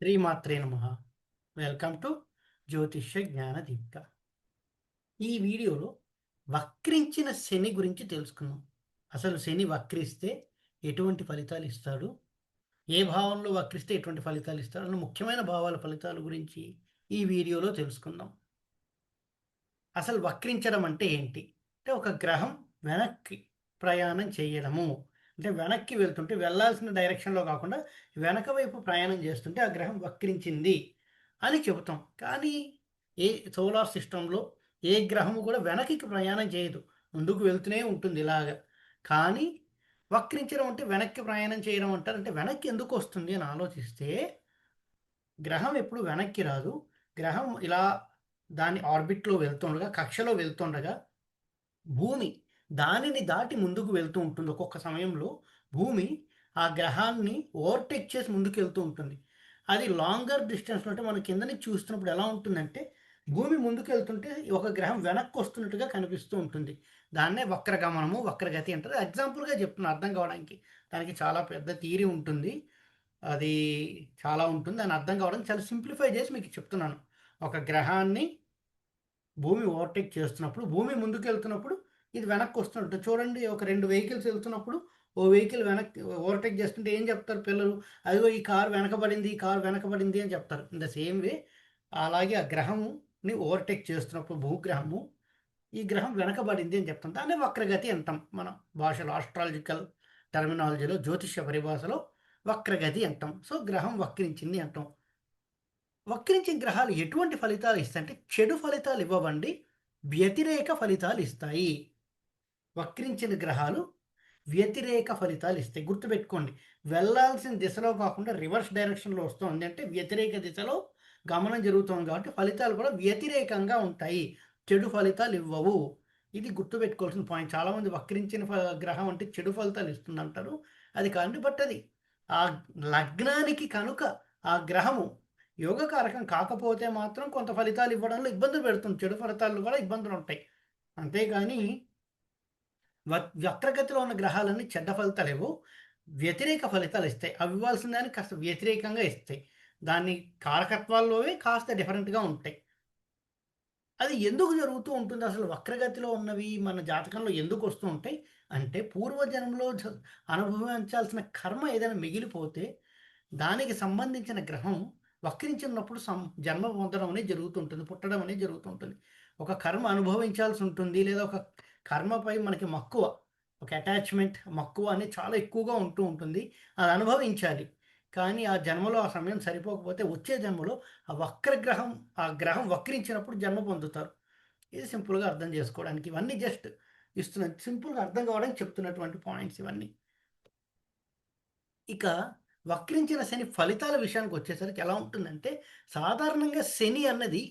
శ్రీమాత్రే నమ. Welcome to జ్యోతిష్య జ్ఞాన దీపిక ఈ వీడియోలో వక్రించిన శని గురించి తెలుసుకుందాం. అసలు శని వక్రిస్తే ఎటువంటి ఫలితాలు ఇస్తాడు? ఏ భావంలో వక్రిస్తే ఎటువంటి ఫలితాలు ఇస్తాడు? అన్న ముఖ్యమైన భావాల ఫలితాల గురించి ఈ వీడియోలో తెలుసుకుందాం. అసలు వక్రించడం అంటే ఏంటి? అంటే ఒక గ్రహం వెనక్కి ప్రయాణం చేయడము. అంటే వెనక్కి వెళ్తుంటే వెళ్ళాల్సిన డైరెక్షన్లో కాకుండా వెనక వైపు ప్రయాణం చేస్తుంటే ఆ గ్రహం వక్రించింది అని చెబుతాం. కానీ ఏ సోలార్ సిస్టంలో ఏ గ్రహము కూడా వెనక్కి ప్రయాణం చేయదు. ముందుకు వెళ్తూనే ఉంటుంది ఇలాగా. కానీ వక్రించడం అంటే వెనక్కి ప్రయాణం చేయడం అంటారు. అంటే వెనక్కి ఎందుకు వస్తుంది అని ఆలోచిస్తే గ్రహం ఎప్పుడు వెనక్కి రాదు. గ్రహం ఇలా దాని ఆర్బిట్లో వెళ్తుండగా కక్షలో వెళ్తుండగా భూమి దానిని దాటి ముందుకు వెళ్తూ ఉంటుంది. ఒక్కొక్క సమయంలో భూమి ఆ గ్రహాన్ని ఓవర్టేక్ చేసి ముందుకు వెళ్తూ ఉంటుంది. అది లాంగర్ డిస్టెన్స్ అంటే మన కిందని చూస్తున్నప్పుడు ఎలా ఉంటుందంటే భూమి ముందుకు వెళ్తుంటే ఒక గ్రహం వెనక్కి వస్తున్నట్టుగా కనిపిస్తూ ఉంటుంది. దాన్నే వక్రగమనము వక్రగతి అంటారు. ఎగ్జాంపుల్గా చెప్తున్నా అర్థం కావడానికి దానికి చాలా పెద్ద థీరీ ఉంటుంది. అది చాలా ఉంటుంది దాన్ని అర్థం కావడానికి చాలా సింప్లిఫై చేసి మీకు చెప్తున్నాను. ఒక గ్రహాన్ని భూమి ఓవర్టేక్ చేస్తున్నప్పుడు భూమి ముందుకు వెళ్తున్నప్పుడు ఇది వెనక్కి వస్తుంటుంది చూడండి ఒక రెండు వెహికల్స్ వెళ్తున్నప్పుడు ఓ వెహికల్ వెనక్కి ఓవర్టేక్ చేస్తుంటే ఏం చెప్తారు పిల్లలు? అదిగో ఈ కారు వెనకబడింది ఈ కారు వెనకబడింది అని చెప్తారు. ఇన్ ద సేమ్ వే అలాగే ఆ గ్రహముని ఓవర్టేక్ చేస్తున్నప్పుడు భూగ్రహము ఈ గ్రహం వెనకబడింది అని చెప్తాం. దాన్ని వక్రగతి అంటాం మన. భాషలో ఆస్ట్రాలజికల్ టర్మినాలజీలో జ్యోతిష పరిభాషలో వక్రగతి అంటాం. సో గ్రహం వక్రించింది అంటాం. వక్రించిన గ్రహాలు ఎటువంటి ఫలితాలు ఇస్తాయంటే చెడు ఫలితాలు ఇవ్వవండి వ్యతిరేక ఫలితాలు ఇస్తాయి. వక్రించిన గ్రహాలు వ్యతిరేక ఫలితాలు ఇస్తాయి. గుర్తుపెట్టుకోండి వెళ్ళాల్సిన దిశలో కాకుండా రివర్స్ డైరెక్షన్లో వస్తుంది. అంటే వ్యతిరేక దిశలో గమనం జరుగుతుంది కాబట్టి ఫలితాలు కూడా వ్యతిరేకంగా ఉంటాయి. చెడు ఫలితాలు ఇవ్వవు. ఇది గుర్తుపెట్టుకోవాల్సిన పాయింట్. చాలామంది వక్రించిన గ్రహం అంటే చెడు ఫలితాలు ఇస్తుంది అంటారు అది కానీ బట్ అది ఆ లగ్నానికి కనుక ఆ గ్రహము యోగకారకం కాకపోతే మాత్రం కొంత ఫలితాలు ఇవ్వడంలో ఇబ్బందులు పెడుతుంది. చెడు ఫలితాలు కూడా ఇబ్బందులు ఉంటాయి. అంతేగాని వక్రగతిలో ఉన్న గ్రహాలన్నీ చెడ్డ ఫలితాలు ఇవ్వు వ్యతిరేక ఫలితాలు ఇస్తాయి. అవి ఇవ్వాల్సిన దాన్ని కాస్త వ్యతిరేకంగా ఇస్తాయి. దాని కారకత్వాల్లోవే కాస్త డిఫరెంట్గా ఉంటాయి. అది ఎందుకు జరుగుతూ ఉంటుంది? అసలు వక్రగతిలో ఉన్నవి మన జాతకంలో ఎందుకు వస్తూ ఉంటాయి? అంటే పూర్వజన్మలో అనుభవించాల్సిన కర్మ ఏదైనా మిగిలిపోతే దానికి సంబంధించిన గ్రహం వక్రించినప్పుడు సం జన్మ పొందడం అనేది జరుగుతుంటుంది పుట్టడం అనేది జరుగుతుంటుంది ఒక కర్మ అనుభవించాల్సి ఉంటుంది. లేదా ఒక కర్మపై మనకి మక్కువ ఒక అటాచ్మెంట్ మక్కువ అనేది చాలా ఎక్కువగా ఉంటూ ఉంటుంది. అది అనుభవించాలి. కానీ ఆ జన్మలో ఆ సమయం సరిపోకపోతే వచ్చే జన్మలో ఆ వక్రగ్రహం ఆ గ్రహం వక్రించినప్పుడు జన్మ పొందుతారు. ఇది సింపుల్గా అర్థం చేసుకోవడానికి. ఇవన్నీ జస్ట్ ఇస్తున్న సింపుల్గా అర్థం కావడానికి చెప్తున్నటువంటి పాయింట్స్ ఇవన్నీ. ఇక వక్రించిన శని ఫలితాల విషయానికి వచ్చేసరికి ఎలా ఉంటుందంటే సాధారణంగా శని అన్నది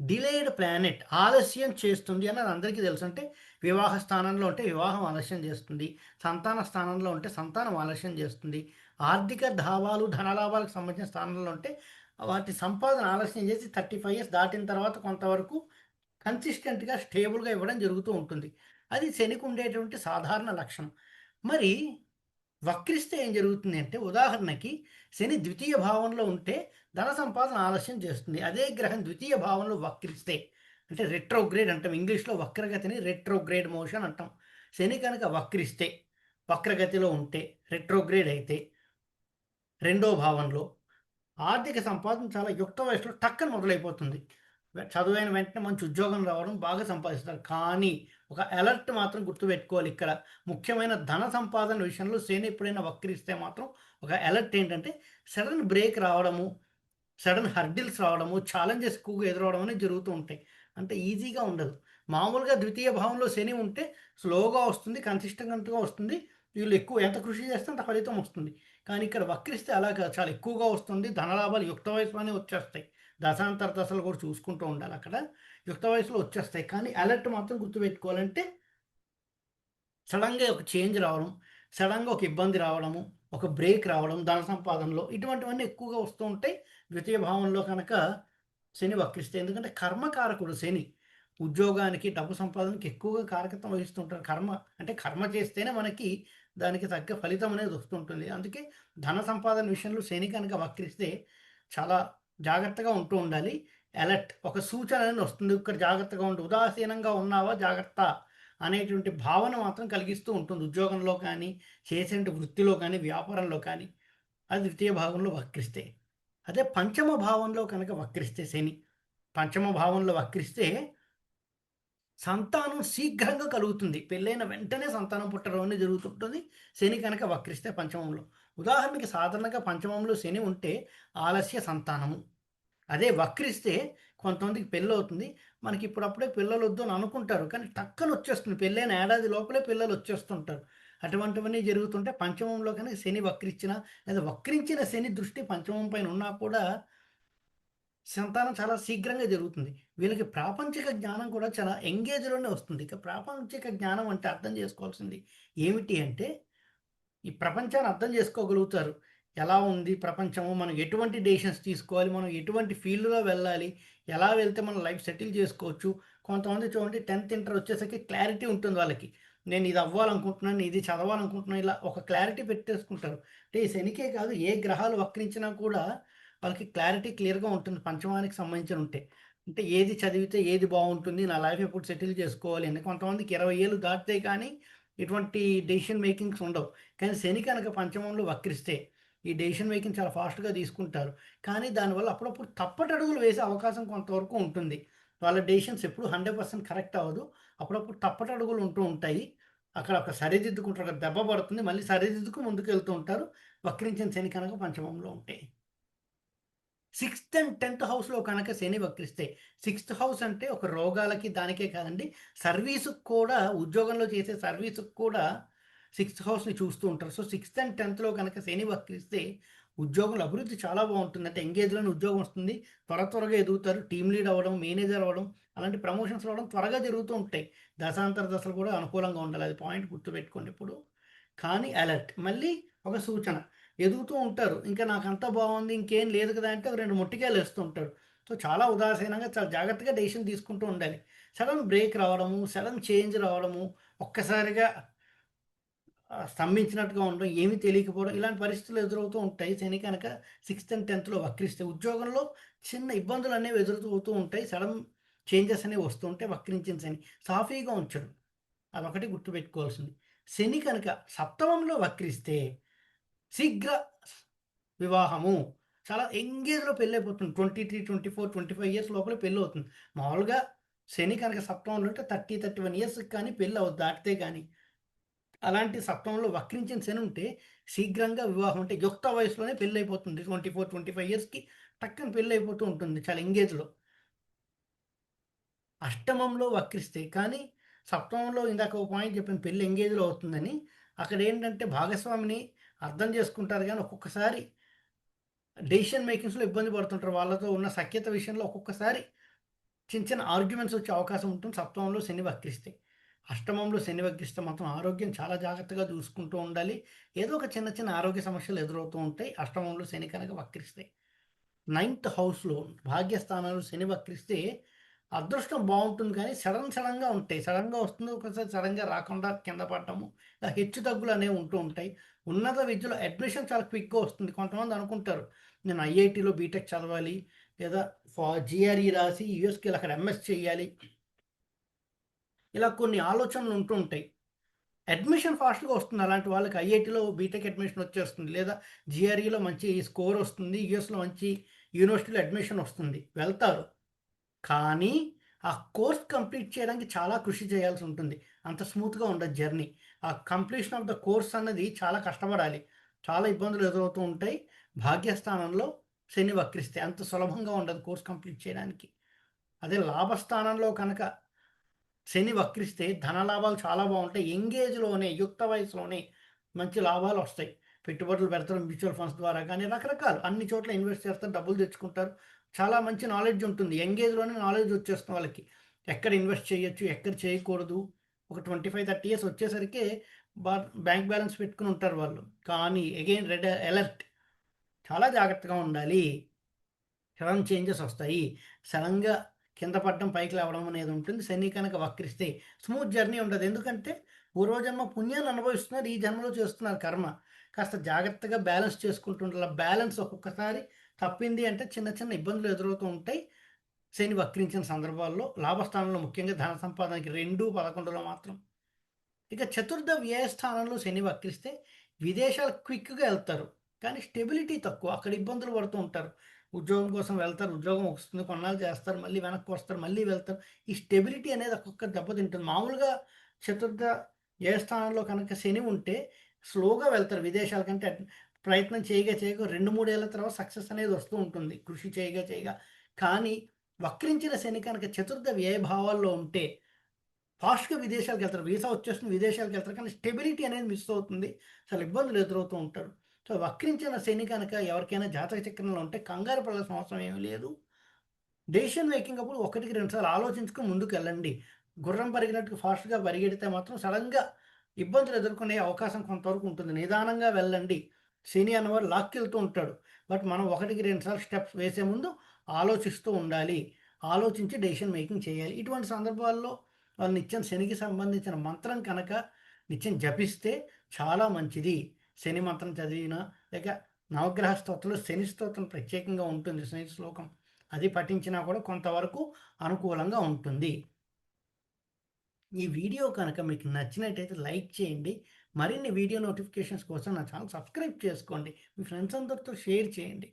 డిలేడ్ ప్లానెట్ ఆలస్యం చేస్తుంది అన్నది అందరికీ తెలుసు. అంటే వివాహ స్థానంలో ఉంటే వివాహం ఆలస్యం చేస్తుంది. సంతాన స్థానంలో ఉంటే సంతానం ఆలస్యం చేస్తుంది. ఆర్థిక ధావాలు ధనలాభాలకు సంబంధించిన స్థానంలో ఉంటే వాటి సంపాదన ఆలస్యం చేసి థర్టీ ఫైవ్ ఇయర్స్ దాటిన తర్వాత కొంతవరకు కన్సిస్టెంట్గా స్టేబుల్గా ఇవ్వడం జరుగుతూ ఉంటుంది. అది శనికి ఉండేటువంటి సాధారణ లక్షణం. మరి వక్రిస్తే ఏం జరుగుతుంది అంటే ఉదాహరణకి శని ద్వితీయ భావంలో ఉంటే ధన సంపాదన ఆలస్యం చేస్తుంది. అదే గ్రహం ద్వితీయ భావంలో వక్రిస్తే అంటే రెట్రోగ్రేడ్ అంటాం. ఇంగ్లీష్లో వక్రగతిని రెట్రోగ్రేడ్ మోషన్ అంటాం. శని కనుక వక్రిస్తే వక్రగతిలో ఉంటే రెట్రోగ్రేడ్ అయితే రెండో భావంలో ఆర్థిక సంపాదన చాలా యుక్త వయసులో టక్కన మొదలైపోతుంది. చదువైన వెంటనే మంచి ఉద్యోగం రావడం బాగా సంపాదిస్తారు. కానీ ఒక అలర్ట్ మాత్రం గుర్తుపెట్టుకోవాలి ఇక్కడ. ముఖ్యమైన ధన సంపాదన విషయంలో సేన ఎప్పుడైనా వక్రిస్తే మాత్రం ఒక అలర్ట్ ఏంటంటే సడన్ బ్రేక్ రావడము సడన్ హర్డిల్స్ రావడము ఛాలెంజెస్ ఎక్కువగా ఎదురవడం అనేది జరుగుతూ ఉంటాయి. అంటే ఈజీగా ఉండదు. మామూలుగా ద్వితీయ భావంలో శని ఉంటే స్లోగా వస్తుంది కన్సిస్టెంట్గా వస్తుంది. వీళ్ళు ఎక్కువ ఎంత కృషి చేస్తే అంత ఫలితం వస్తుంది. కానీ ఇక్కడ వక్రిస్తే అలా చాలా ఎక్కువగా వస్తుంది ధనలాభాలు యుక్త వయసులోనే వచ్చేస్తాయి. దశాంతర దశలు కూడా చూసుకుంటూ ఉండాలి అక్కడ. యుక్త వయసులో వచ్చేస్తాయి. కానీ అలర్ట్ మాత్రం గుర్తుపెట్టుకోవాలంటే సడన్గా ఒక చేంజ్ రావడం సడన్గా ఒక ఇబ్బంది రావడము ఒక బ్రేక్ రావడం ధన సంపాదనలో ఇటువంటివన్నీ ఎక్కువగా వస్తూ ఉంటాయి. ద్వితీయ భావంలో కనుక శని వక్రిస్తే. ఎందుకంటే కర్మకారకుడు శని ఉద్యోగానికి డబ్బు సంపాదనకి ఎక్కువగా కారకత్వం వహిస్తుంటారు. కర్మ అంటే కర్మ చేస్తేనే మనకి దానికి తగ్గ ఫలితం అనేది వస్తుంటుంది. అందుకే ధన సంపాదన విషయంలో శని కనుక వక్రిస్తే చాలా జాగ్రత్తగా ఉంటూ ఉండాలి. అలర్ట్ ఒక సూచన అనేది వస్తుంది. ఇక్కడ జాగ్రత్తగా ఉండి. ఉదాసీనంగా ఉన్నావా? జాగ్రత్త అనేటువంటి భావన మాత్రం కలిగిస్తూ ఉంటుంది. ఉద్యోగంలో కానీ చేసే వృత్తిలో కానీ వ్యాపారంలో కానీ. అది ద్వితీయ భావంలో వక్రిస్తే. అదే పంచమ భావంలో కనుక వక్రిస్తే శని. పంచమ భావంలో వక్రిస్తే సంతానం శీఘ్రంగా కలుగుతుంది. పెళ్ళైన వెంటనే సంతానం పుట్టడం అనేది జరుగుతుంటుంది. శని కనుక వక్రిస్తే పంచమంలో. ఉదాహరణకి సాధారణంగా పంచమంలో శని ఉంటే ఆలస్య సంతానము. అదే వక్రిస్తే కొంతమందికి పెళ్ళి అవుతుంది మనకి ఇప్పుడప్పుడే పిల్లలు వద్దు అని అనుకుంటారు. కానీ టక్కన వచ్చేస్తుంది పెళ్ళైన ఏడాది లోపలే పిల్లలు వచ్చేస్తుంటారు అటువంటివన్నీ జరుగుతుంటే పంచమంలో కనుక శని వక్రించిన లేదా వక్రించిన శని దృష్టి పంచమం పైన ఉన్నా కూడా సంతానం చాలా శీఘ్రంగా జరుగుతుంది. వీళ్ళకి ప్రాపంచిక జ్ఞానం కూడా చాలా ఎంగేజ్లోనే వస్తుంది. ఇక ప్రాపంచిక జ్ఞానం అంటే అర్థం చేసుకోవాల్సింది ఏమిటి అంటే ఈ ప్రపంచాన్ని అర్థం చేసుకోగలుగుతారు. ఎలా ఉంది ప్రపంచము మనం ఎటువంటి డెసిషన్స్ తీసుకోవాలి మనం ఎటువంటి ఫీల్డ్లో వెళ్ళాలి ఎలా వెళ్తే మనం లైఫ్ సెటిల్ చేసుకోవచ్చు. కొంతమంది చూడండి టెన్త్ ఇంటర్ వచ్చేసరికి క్లారిటీ ఉంటుంది వాళ్ళకి. నేను ఇది అవ్వాలనుకుంటున్నాను ఇది చదవాలనుకుంటున్నాను ఇలా ఒక క్లారిటీ పెట్టేసుకుంటారు. అంటే ఈ శనికే కాదు ఏ గ్రహాలు వక్రించినా కూడా వాళ్ళకి క్లారిటీ క్లియర్గా ఉంటుంది పంచమానికి సంబంధించిన ఉంటే. అంటే ఏది చదివితే ఏది బాగుంటుంది నా లైఫ్ ఎప్పుడు సెటిల్ చేసుకోవాలి అని. కొంతమందికి ఇరవై ఏళ్ళు దాటితే కానీ ఇటువంటి డెసిషన్ మేకింగ్స్ ఉండవు. కానీ శని కనుక పంచమంలో వక్రిస్తే ఈ డెసిషన్ మేకింగ్ చాలా ఫాస్ట్గా తీసుకుంటారు. కానీ దానివల్ల అప్పుడప్పుడు తప్పటి అడుగులు వేసే అవకాశం కొంతవరకు ఉంటుంది. వాళ్ళ డెసిషన్స్ ఎప్పుడు హండ్రెడ్ పర్సెంట్ కరెక్ట్ అవ్వదు. అప్పుడప్పుడు తప్పటి అడుగులు ఉంటూ ఉంటాయి. అక్కడ ఒక సరిదిద్దుకుంటారు ఒక దెబ్బ పడుతుంది. మళ్ళీ సరిదిద్దుకు ముందుకు వెళ్తూ ఉంటారు. వక్రించిన శని కనుక పంచమంలో ఉంటాయి సిక్స్త్ అండ్ టెన్త్ హౌస్లో కనుక శని వక్రిస్తే సిక్స్త్ హౌస్ అంటే ఒక రోగాలకి దానికే కాదండి. సర్వీసుకు కూడా ఉద్యోగంలో చేసే సర్వీసుకు కూడా సిక్స్త్ హౌస్ని చూస్తూ ఉంటారు. సో సిక్స్త్ అండ్ టెన్త్లో కనుక శని వక్రిస్తే ఉద్యోగంలో అభివృద్ధి చాలా బాగుంటుంది. అంటే ఎంగేజ్లోనే ఉద్యోగం వస్తుంది. త్వర త్వరగా ఎదుగుతారు. టీమ్ లీడ్ అవ్వడం మేనేజర్ అవ్వడం అలాంటి ప్రమోషన్స్ రావడం త్వరగా జరుగుతూ ఉంటాయి. దశాంతర దశలు కూడా అనుకూలంగా ఉండాలి. అది పాయింట్ గుర్తుపెట్టుకోండి ఇప్పుడు. కానీ అలర్ట్. మళ్ళీ ఒక సూచన. ఎదుగుతూ ఉంటారు. ఇంకా నాకు అంత బాగుంది ఇంకేం లేదు కదా అంటే రెండు ముట్టికాయలు వేస్తూ ఉంటారు. సో చాలా ఉదాసీనంగా చాలా జాగ్రత్తగా డెసిషన్ తీసుకుంటూ ఉండాలి. సడన్ బ్రేక్ రావడము సడన్ చేంజ్ రావడము ఒక్కసారిగా స్తంభించినట్టుగా ఉండడం ఏమీ తెలియకపోవడం ఇలాంటి పరిస్థితులు ఎదురవుతూ ఉంటాయి. శని కనుక సిక్స్త్ అండ్ టెన్త్లో వక్రిస్తే ఉద్యోగంలో చిన్న ఇబ్బందులు అనేవి ఎదురవుతూ ఉంటాయి. సడన్ చేంజెస్ అనేవి వస్తూ ఉంటాయి వక్రించిన శని సాఫీగా ఉంచడం. అదొకటి గుర్తుపెట్టుకోవాల్సింది. శని కనుక సప్తమంలో వక్రిస్తే శీఘ్ర వివాహము. చాలా ఎంగేజ్లో పెళ్ళి అయిపోతుంది twenty three twenty four twenty five years లోపల పెళ్ళి అవుతుంది మామూలుగా శని కనుక సప్తమంలో ఉంటే థర్టీ థర్టీ వన్ ఇయర్స్కి కానీ పెళ్ళి అవుతుంది దాటితే కానీ అలాంటి సప్తమంలో వక్రించిన శని ఉంటే శీఘ్రంగా వివాహం అంటే యుక్త వయసులోనే పెళ్ళి అయిపోతుంది ట్వంటీ ఫోర్ ట్వంటీ ఫైవ్ ఇయర్స్కి టక్కన పెళ్ళి అయిపోతూ ఉంటుంది చాలా ఎంగేజ్లో. అష్టమంలో వక్రిస్తే కానీ సప్తమంలో ఇందాక ఒక పాయింట్ చెప్పిన పెళ్ళి ఎంగేజ్లో అవుతుందని. అక్కడ ఏంటంటే భాగస్వామిని అర్థం చేసుకుంటారు కానీ ఒక్కొక్కసారి డెసిషన్ మేకింగ్స్లో ఇబ్బంది పడుతుంటారు. వాళ్ళతో ఉన్న సఖ్యత విషయంలో ఒక్కొక్కసారి చిన్న చిన్న ఆర్గ్యుమెంట్స్ వచ్చే అవకాశం ఉంటుంది సప్తమంలో శని వక్రిస్తే. అష్టమంలో శని వగ్గిస్తే మాత్రం ఆరోగ్యం చాలా జాగ్రత్తగా చూసుకుంటూ ఉండాలి. ఏదో ఒక చిన్న చిన్న ఆరోగ్య సమస్యలు ఎదురవుతూ ఉంటాయి. అష్టమంలో శని కనుక వక్రిస్తే నైన్త్ హౌస్లో భాగ్యస్థానంలో శని వక్రిస్తే అదృష్టం బాగుంటుంది కానీ సడన్ సడన్గా ఉంటాయి. సడన్గా వస్తుంది ఒకసారి సడన్గా రాకుండా కింద పడటము ఇలా హెచ్చు తగ్గులు అనేవి ఉంటూ ఉంటాయి. ఉన్నత విద్యలో అడ్మిషన్ చాలా క్విక్గా వస్తుంది. కొంతమంది అనుకుంటారు నేను ఐఐటిలో బీటెక్ చదవాలి లేదా జిఆర్ఈ రాసి యూఎస్కి అక్కడ ఎంఎస్ చేయాలి. ఇలా కొన్ని ఆలోచనలు ఉంటూ ఉంటాయి. అడ్మిషన్ ఫాస్ట్గా వస్తుంది. అలాంటి వాళ్ళకి ఐఐటిలో బీటెక్ అడ్మిషన్ వచ్చేస్తుంది. లేదా జిఆర్ఈలో మంచి స్కోర్ వస్తుంది. యుఎస్లో మంచి యూనివర్సిటీలో అడ్మిషన్ వస్తుంది. వెళ్తారు. కానీ ఆ కోర్స్ కంప్లీట్ చేయడానికి చాలా కృషి చేయాల్సి ఉంటుంది. అంత స్మూత్గా ఉండదు జర్నీ. ఆ కంప్లీషన్ ఆఫ్ ద కోర్స్ అన్నది చాలా కష్టపడాలి. చాలా ఇబ్బందులు ఎదురవుతూ ఉంటాయి. భాగ్యస్థానంలో శని వక్రిస్తే అంత సులభంగా ఉండదు కోర్స్ కంప్లీట్ చేయడానికి. అదే లాభస్థానంలో కనుక శని వక్రిస్తే ధన లాభాలు చాలా బాగుంటాయి. ఎంగేజ్లోనే యుక్త వయసులోనే మంచి లాభాలు వస్తాయి. పెట్టుబడులు పెడతారు మ్యూచువల్ ఫండ్స్ ద్వారా కానీ రకరకాలు. అన్ని చోట్ల ఇన్వెస్ట్ చేస్తారు డబ్బులు తెచ్చుకుంటారు. చాలా మంచి నాలెడ్జ్ ఉంటుంది. ఎంగేజ్లోనే నాలెడ్జ్ వచ్చేస్తుంది వాళ్ళకి. ఎక్కడ ఇన్వెస్ట్ చేయొచ్చు ఎక్కడ చేయకూడదు. ఒక ట్వంటీ ఫైవ్ థర్టీ ఇయర్స్ వచ్చేసరికి బా బ్యాంక్ బ్యాలెన్స్ పెట్టుకుని ఉంటారు వాళ్ళు. కానీ అగైన్ రెడ్ అలర్ట్. చాలా జాగ్రత్తగా ఉండాలి. సడన్ చేంజెస్ వస్తాయి. సడన్గా కింద పడడం పైకి లేవడం అనేది ఉంటుంది. శని కనుక వక్రిస్తే స్మూత్ జర్నీ ఉండదు. ఎందుకంటే పూర్వజన్మ పుణ్యాన్ని అనుభవిస్తున్నారు. ఈ జన్మలో చేస్తున్నారు కర్మ. కాస్త జాగ్రత్తగా బ్యాలెన్స్ చేసుకుంటుండాలి బ్యాలెన్స్ ఒక్కొక్కసారి తప్పింది అంటే చిన్న చిన్న ఇబ్బందులు ఎదురవుతూ ఉంటాయి. శని వక్రించిన సందర్భాల్లో లాభస్థానంలో ముఖ్యంగా ధన సంపాదనకి రెండు పదకొండులో మాత్రం. ఇక చతుర్థ వ్యయ స్థానంలో శని వక్రిస్తే విదేశాలు క్విక్గా వెళ్తారు. కానీ స్టెబిలిటీ తక్కువ. అక్కడ ఇబ్బందులు పడుతూ ఉంటారు. ఉద్యోగం కోసం వెళ్తారు ఉద్యోగం వస్తుంది కొన్నాళ్ళు చేస్తారు మళ్ళీ వెనక్కి వస్తారు మళ్ళీ వెళ్తారు. ఈ స్టెబిలిటీ అనేది ఒక్కొక్క దెబ్బతింటుంది. మామూలుగా చతుర్థ ఏ స్థానంలో కనుక శని ఉంటే స్లోగా వెళ్తారు విదేశాల కంటే ప్రయత్నం చేయగా చేయగా రెండు మూడేళ్ళ తర్వాత సక్సెస్ అనేది వస్తూ ఉంటుంది. కృషి చేయగా చేయగా. కానీ వక్రించిన శని కనుక చతుర్థ వ్యయభావాల్లో ఉంటే ఫాస్ట్గా విదేశాలకు వెళ్తారు. వీసా వచ్చేస్తుంది విదేశాలకు వెళ్తారు. కానీ స్టెబిలిటీ అనేది మిస్ అవుతుంది. చాలా ఇబ్బందులు ఎదురవుతూ ఉంటారు. సో వక్రించిన శని కనుక ఎవరికైనా జాతక చక్రంలో ఉంటే కంగారు పడాల్సిన అవసరం ఏమీ లేదు. డెసిషన్ మేకింగ్ అప్పుడు ఒకటికి రెండుసార్లు ఆలోచించుకుని ముందుకు వెళ్ళండి గుర్రం పరిగినట్టు ఫాస్ట్గా పరిగెడితే మాత్రం సడన్గా ఇబ్బందులు ఎదుర్కొనే అవకాశం కొంతవరకు ఉంటుంది. నిదానంగా వెళ్ళండి. శని అన్నవారు లాక్కెళ్తూ ఉంటాడు. బట్ మనం ఒకటికి రెండుసార్లు స్టెప్స్ వేసే ముందు ఆలోచిస్తూ ఉండాలి. ఆలోచించి డెసిషన్ మేకింగ్ చేయాలి. ఇటువంటి సందర్భాల్లో వాళ్ళు నిత్యం శనికి సంబంధించిన మంత్రం కనుక నిత్యం జపిస్తే చాలా మంచిది. శని మంత్రం చదివినా లేక నవగ్రహ స్తోత్రంలో శని స్తోత్రం ప్రత్యేకంగా ఉంటుంది శని శ్లోకం అది పఠించినా కూడా కొంతవరకు అనుకూలంగా ఉంటుంది. ఈ వీడియో కనుక మీకు నచ్చినట్టయితే లైక్ చేయండి. మరిన్ని వీడియో నోటిఫికేషన్స్ కోసం నా ఛానల్ సబ్స్క్రైబ్ చేసుకోండి. మీ ఫ్రెండ్స్ అందరితో షేర్ చేయండి.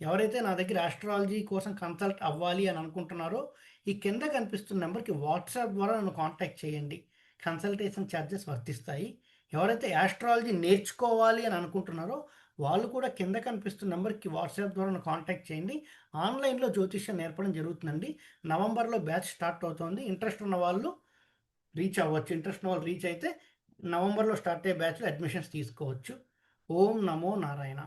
ఎవరైతే నా దగ్గర ఆస్ట్రాలజీ కోసం కన్సల్ట్ అవ్వాలి అని అనుకుంటున్నారో ఈ కింద కనిపిస్తున్న నెంబర్కి వాట్సాప్ ద్వారా నన్ను కాంటాక్ట్ చేయండి. కన్సల్టేషన్ ఛార్జెస్ వర్తిస్తాయి. ఎవరైతే యాస్ట్రాలజీ నేర్చుకోవాలి అని అనుకుంటున్నారో వాళ్ళు కూడా కింద కనిపిస్తున్న నెంబర్కి వాట్సాప్ ద్వారా కాంటాక్ట్ చేయండి. ఆన్లైన్లో జ్యోతిష్యం నేర్పడం జరుగుతుందండి. నవంబర్లో బ్యాచ్ స్టార్ట్ అవుతుంది. ఇంట్రెస్ట్ ఉన్న వాళ్ళు రీచ్ అవ్వచ్చు. ఇంట్రెస్ట్ ఉన్న వాళ్ళు రీచ్ అయితే నవంబర్లో స్టార్ట్ అయ్యే బ్యాచ్లో అడ్మిషన్స్ తీసుకోవచ్చు. ఓం నమో నారాయణ.